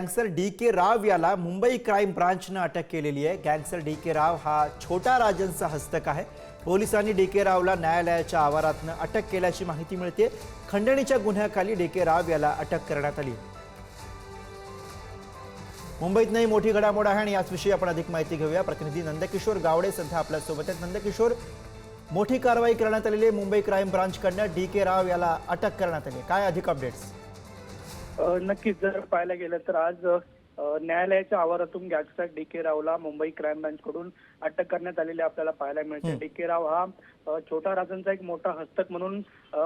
Gangster D K Rao याला Mumbai crime ब्रांचनं अटक केलेली आहे. गँगस्टर डी के राव हा छोटा राजनचा हस्तक आहे. पोलिसांनी डी के रावला न्यायालयाच्या आवारातनं अटक केल्याची माहिती मिळते खंडणीच्या गुन्ह्याखाली डी के राव याला अटक करण्यात आली. मुंबईतनंही मोठी घडामोड आहे आणि याचविषयी आपण अधिक माहिती घेऊया. प्रतिनिधी नंदकिशोर गावडे सध्या आपल्यासोबत आहेत. नंदकिशोर मोठी कारवाई करण्यात आलेली आहे. मुंबई क्राईम ब्रांचकडनं डी के राव याला अटक करण्यात आली काय अधिक अपडेट्स नक्कीच जर पाहायला गेलं तर आज न्यायालयाच्या आवारातून गँगस्टर डी के रावला मुंबई क्राईम ब्रांच कडून अटक करण्यात आलेली आपल्याला पाहायला मिळते. डी के राव हा छोटा राजांचा एक मोठा हस्तक म्हणून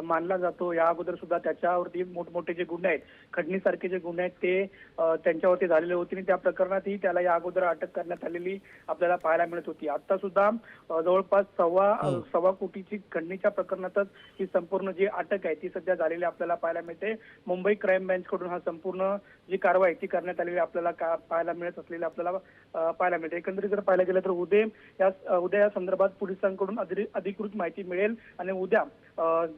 मानला जातो. या अगोदर सुद्धा त्याच्यावरती मोठमोठे जे गुन्हे आहेत खडणीसारखे जे गुन्हे आहेत ते त्यांच्यावरती झालेले होते. आणि त्या प्रकरणातही त्याला या अगोदर अटक करण्यात आलेली आपल्याला पाहायला मिळत होती. आता सुद्धा जवळपास सव्वा सव्वा कोटीची खंडणीच्या प्रकरणातच ही संपूर्ण जी अटक आहे ती सध्या झालेली आपल्याला पाहायला मिळते. मुंबई क्राईम ब्रँच कडून हा संपूर्ण जी कारवाई ती करण्यात आलेली आपल्याला का- पाहायला मिळत असलेली आपल्याला पाहायला मिळते. एकंदरीत जर पाहायला गेलं तर उद्या या उद्या या संदर्भात पोलिसांकडून अधि- अधिकृत माहिती मिळेल आणि उद्या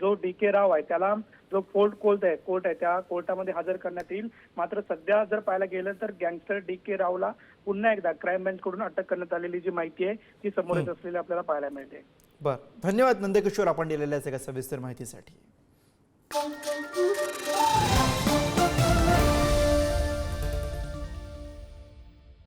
जो डी के राव आहे त्याला जो कोर्ट कोर्ट आहे कोर्ट आहे त्या कोर्टामध्ये हजर करण्यात येईल. मात्र सध्या जर पाहायला गेलं तर गँगस्टर डी के रावला पुन्हा एकदा क्राईम ब्रँच कडून अटक करण्यात आलेली जी माहिती आहे ती समोर येत असलेली आपल्याला पाहायला मिळते. बर. धन्यवाद नंदकिशोर. आपण दिलेल्या सगळ्या सविस्तर माहितीसाठी.